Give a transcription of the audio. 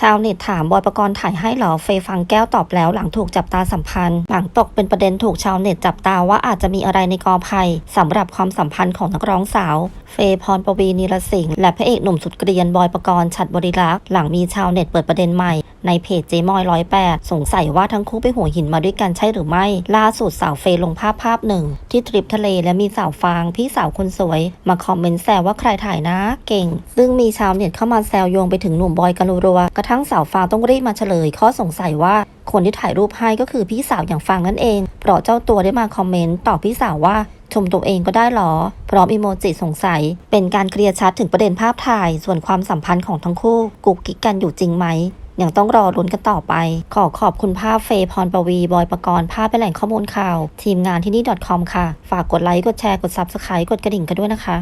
ชาวเน็ตถามบอยประกรณ์ถ่ายให้หรอเฟยฟังแก้วตอบแล้วหลังถูกจับตาสัมพันธ์ หลังตกเป็นประเด็นถูกชาวเน็ตจับตาว่าอาจจะมีอะไรในกอภัยสำหรับความสัมพันธ์ของนักร้องสาว เฟยพรปวีนิรสิงห์และพระเอกหนุ่มสุดเกรียนบอยประกรณ์ฉัดบริรักษ์หลังมีชาวเน็ตเปิดประเด็นใหม่ ในเพจเจมอยร้อยแปดสงสัยว่าทั้งคู่ไปหัวหินมาด้วยกันใช่หรือไม่ ล่าสุดสาวเฟย์ลงภาพภาพหนึ่ง ที่ทริปทะเลและมีสาวฟางพี่สาวคนสวย มาคอมเมนต์แซวว่าใครถ่ายนะ เก่ง ซึ่งมีชาวเน็ตเข้ามาแซวโยงไปถึงหนุ่มบอยกันรัวกระทั่งสาวฟางต้องรีบมาเฉลย ข้อสงสัยว่าคนที่ถ่ายรูปให้ก็คือพี่สาวอย่างฟางนั่นเอง เพราะเจ้าตัวได้มาคอมเมนต์ตอบพี่สาวว่าชมตัวเองก็ได้หรอ พร้อมอีโมจิสงสัย เป็นการเคลียร์ชัดถึงประเด็นภาพถ่าย ส่วนความสัมพันธ์ของทั้งคู่กุกกิ๊กกันอยู่จริงไหม ยังต้องรอลุ้นกันต่อไป ขอขอบคุณภาพเฟย์พรปวี บอยประกรณ์ภาพเป็นแหล่งข้อมูลข่าว ทีมงานที่นี่ .com ค่ะ ฝากกดไลค์ กดแชร์ กด Subscribe กดกระดิ่งกันด้วยนะคะ